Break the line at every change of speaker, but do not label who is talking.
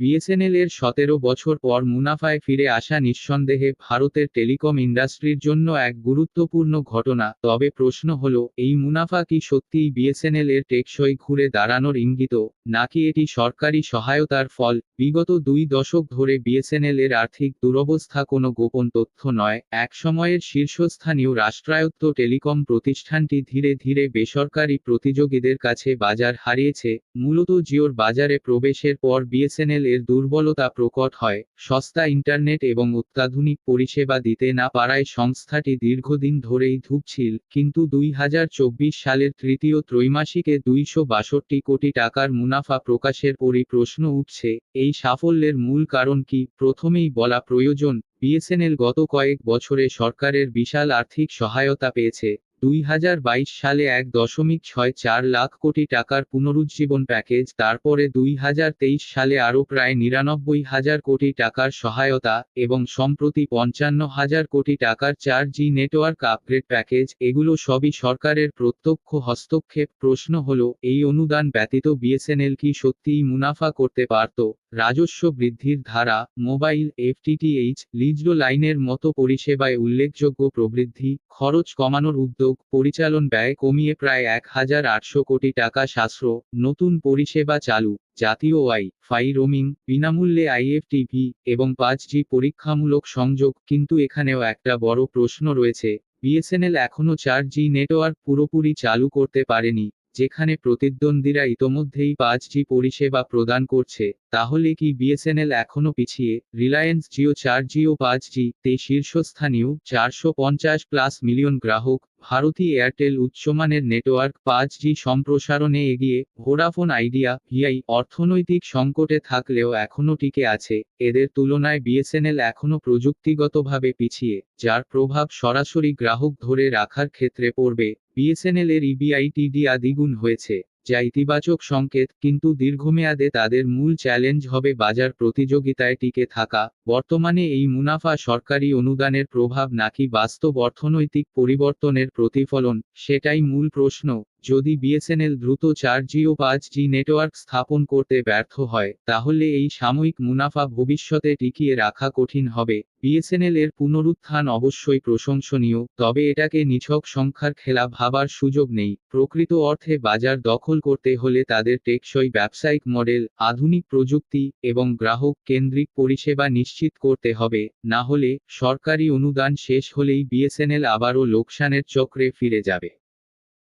BSNL এর সতেরো বছর পর মুনাফায় ফিরে আসা নিঃসন্দেহে ভারতের টেলিকম ইন্ডাস্ট্রির জন্য এক গুরুত্বপূর্ণ ঘটনা। তবে প্রশ্ন হল, এই মুনাফা কি সত্যিই বিএসএনএল এর টেকসই ঘুরে দাঁড়ানোর ইঙ্গিত, নাকি এটি সরকারি সহায়তার ফল? বিগত দুই দশক ধরে বিএসএনএল এর আর্থিক দুরবস্থা কোনো গোপন তথ্য নয়। এক সময়ের শীর্ষস্থানীয় রাষ্ট্রায়ত্ত টেলিকম প্রতিষ্ঠানটি ধীরে ধীরে বেসরকারি প্রতিযোগীদের কাছে বাজার হারিয়েছে। মূলত জিওর বাজারে প্রবেশের পর বিএসএনএল এর দুর্বলতা প্রকট হয়, সস্তা ইন্টারনেট এবং অত্যাধুনিক পরিষেবা দিতে না পারায় সংস্থাটি দীর্ঘদিন ধরেই ধুঁকছিল, কিন্তু দুই হাজার চব্বিশ সালের তৃতীয় ত্রৈমাসিকে দুইশো বাষট্টি কোটি টাকার মুনাফা প্রকাশের পরই প্রশ্ন উঠছে, এই সাফল্যের মূল কারণ কি? প্রথমেই বলা প্রয়োজন, বিএসএনএল গত কয়েক বছরে সরকারের বিশাল আর্থিক সহায়তা পেয়েছে দুই হাজার বাইশ সালে এক দশমিক ছয় চার লাখ কোটি টাকার পুনরুজ্জীবন প্যাকেজ, তারপরে দুই হাজার তেইশ সালে আরও প্রায় নিরানব্বই হাজার কোটি টাকার সহায়তা এবং সম্প্রতি পঞ্চান্ন হাজার কোটি টাকার চার জি নেটওয়ার্ক আপগ্রেড প্যাকেজ, এগুলো সবই সরকারের প্রত্যক্ষ হস্তক্ষেপ। প্রশ্ন হল, এই অনুদান ব্যতীত বিএসএনএল কি সত্যিই মুনাফা করতে পারত? রাজস্ব বৃদ্ধির ধারা, মোবাইল, এফটিটিএইচ লিজড লাইনের মতো পরিষেবায় উল্লেখযোগ্য প্রবৃদ্ধি, খরচ কমানোর উদ্যোগ, পরিচালন ব্যয় কমিয়ে প্রায় এক হাজার আটশো কোটি টাকা সাশ্রয়, নতুন পরিষেবা চালু, জাতীয় ওয়াই, ফাই রোমিং, বিনামূল্যে আইএফটিভি এবং পাঁচ জি পরীক্ষামূলক সংযোগ, কিন্তু এখানেও একটা বড় প্রশ্ন রয়েছে, বিএসএনএল এখনও চার জি নেটওয়ার্ক পুরোপুরি চালু করতে পারেনি যেখানে প্রতিদ্বন্দ্বীরা ইতোমধ্যেই পাঁচ জি পরিষেবা প্রদান করছে, তাহলে কি বিএসএনএল এখনও পিছিয়ে? রিলায়েন্স জিও চার জি ও পাঁচ জি তে শীর্ষস্থানীয় চারশো পঞ্চাশ প্লাস মিলিয়ন গ্রাহক, ভারতী এয়ারটেল উচ্চমানের নেটওয়ার্ক পাঁচ জি সম্প্রসারণে এগিয়ে, ভোডাফোন আইডিয়া, ভিআই অর্থনৈতিক সংকটে থাকলেও এখনও টিকে আছে, এদের তুলনায় বিএসএনএল এখনও প্রযুক্তিগতভাবে পিছিয়ে, যার প্রভাব সরাসরি গ্রাহক ধরে রাখার ক্ষেত্রে পড়বে। বিএসএনএল এর ইবিআইটিডি দ্বিগুণ হয়েছে, যা ইতিবাচক সংকেত, কিন্তু দীর্ঘমেয়াদে তাদের মূল চ্যালেঞ্জ হবে বাজার প্রতিযোগিতায় টিকে থাকা, বর্তমানে এই মুনাফা সরকারি অনুদানের প্রভাব নাকি বাস্তব অর্থনৈতিক পরিবর্তনের প্রতিফলন, সেটাই মূল প্রশ্ন। যদি বিএসএনএল দ্রুত চার জি ও পাঁচ জি নেটওয়ার্ক স্থাপন করতে ব্যর্থ হয়, তাহলে এই সাময়িক মুনাফা ভবিষ্যতে টিকিয়ে রাখা কঠিন হবে। বিএসএনএল এর পুনরুত্থান অবশ্যই প্রশংসনীয়, তবে এটাকে নিছক সংখ্যার খেলা ভাবার সুযোগ নেই। প্রকৃত অর্থে বাজার দখল করতে হলে তাদের টেকসই ব্যবসায়িক মডেল, আধুনিক প্রযুক্তি এবং গ্রাহক কেন্দ্রিক পরিষেবা নিশ্চিত করতে হবে। না হলে সরকারি অনুদান শেষ হলেই বিএসএনএল আবারও লোকসানের চক্রে ফিরে যাবে।